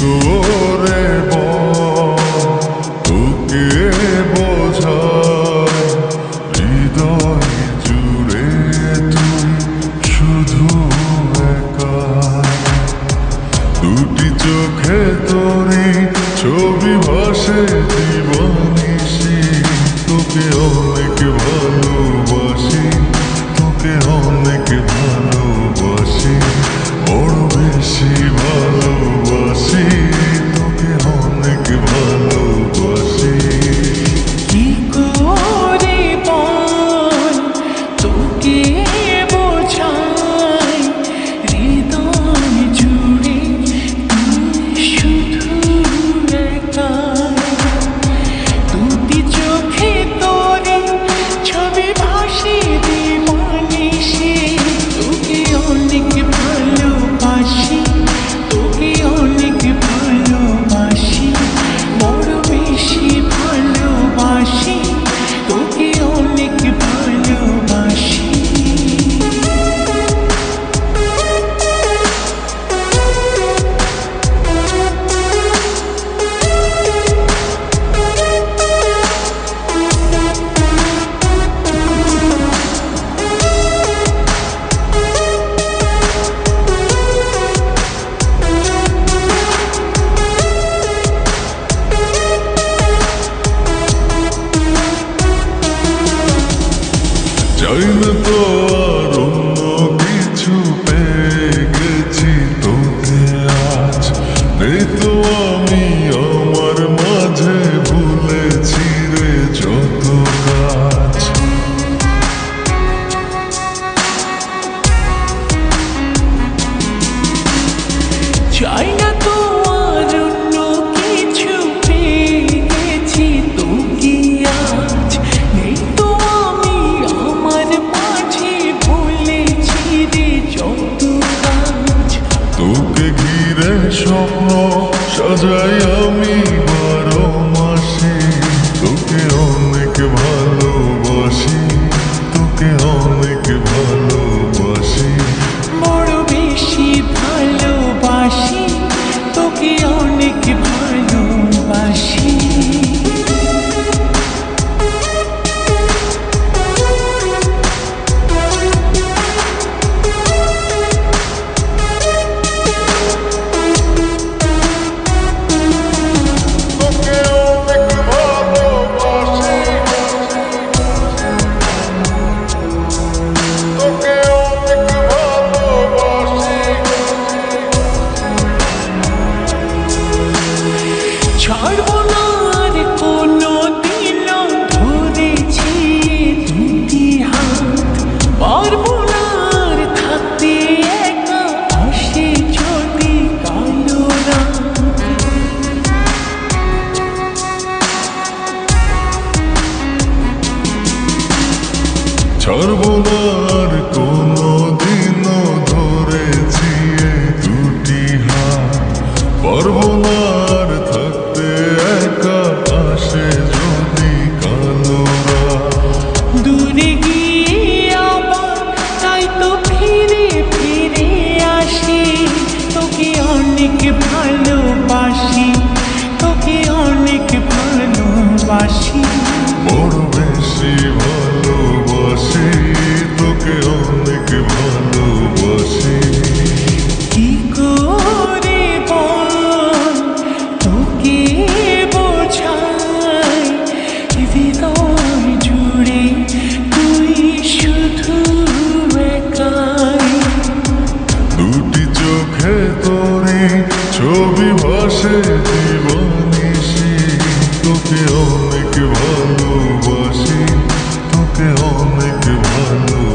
করে তোকে বোঝায় হৃদয় জুড়ে তুই শুধু একা চোখে তোরি ছবি ভাসে, জীবনী তোকে অনেক ভালো Dome কাজ তোকে সর্বনা পাশে দিবানিসি তোকে অনেক ভালোবাসি তোকে অনেক ভালো